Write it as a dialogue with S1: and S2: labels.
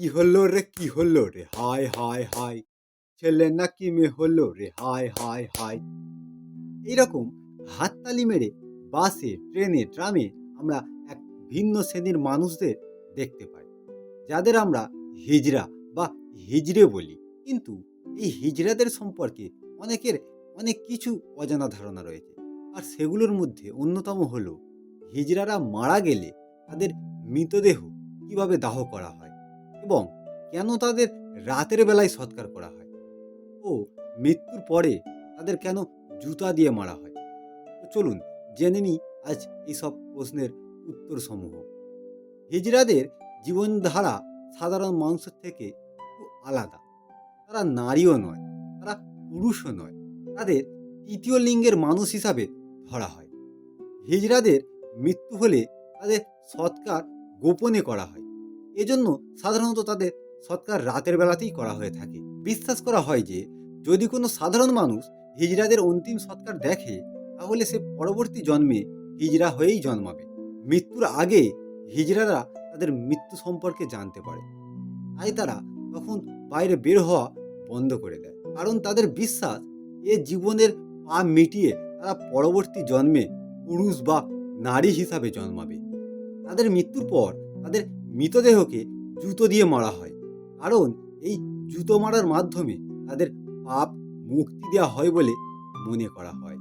S1: কি হলো রে, কি হলো রে? হায় হায় হায়। ছেলে নাকি মেয়ে হলো রে? হায় হায় হায়। এইরকম হাততালি মেরে বাসে, ট্রেনে, ট্রামে আমরা এক ভিন্ন শ্রেণির মানুষদের দেখতে পাই, যাদের আমরা হিজড়া বা হিজড়ে বলি। কিন্তু এই হিজড়াদের সম্পর্কে অনেকের অনেক কিছু অজানা ধারণা রয়েছে। আর সেগুলোর মধ্যে অন্যতম হলো, হিজড়ারা মারা গেলে তাদের মৃতদেহ কীভাবে দাহ করা হয়? এবং কেন তাদের রাতের বেলায় সৎকার করা হয়? ও মৃত্যুর পরে তাদের কেন জুতা দিয়ে মারা হয়? তো চলুন জেনে নিই আজ এইসব প্রশ্নের উত্তর সমূহ হিজড়াদের জীবনধারা সাধারণ মানুষের থেকে একটু আলাদা। তারা নারীও নয়, তারা পুরুষও নয়, তাদের তৃতীয় লিঙ্গের মানুষ হিসাবে ধরা হয়। হিজড়াদের মৃত্যু হলে তাদের সৎকার গোপনে করা হয়। এজন্য সাধারণত তাদের সৎকার রাতের বেলাতেই করা হয়ে থাকে। বিশ্বাস করা হয় যে, যদি কোনো সাধারণ মানুষ হিজড়াদের অন্তিম সৎকার দেখে, তাহলে সে পরবর্তী জন্মে হিজড়া হয়েই জন্মাবে। মৃত্যুর আগে হিজড়ারা তাদের মৃত্যু সম্পর্কে জানতে পারে। তাই তারা তখন বাইরে বের হওয়া বন্ধ করে দেয়। কারণ তাদের বিশ্বাস এ জীবনের পা মিটিয়ে তারা পরবর্তী জন্মে পুরুষ বা নারী হিসাবে জন্মাবে। তাদের মৃত্যুর পর তাদের মৃতদেহকে জুতো দিয়ে মারা হয়। কারণ এই জুতো মারার মাধ্যমে তাদের পাপ মুক্তি দেওয়া হয় বলে মনে করা হয়।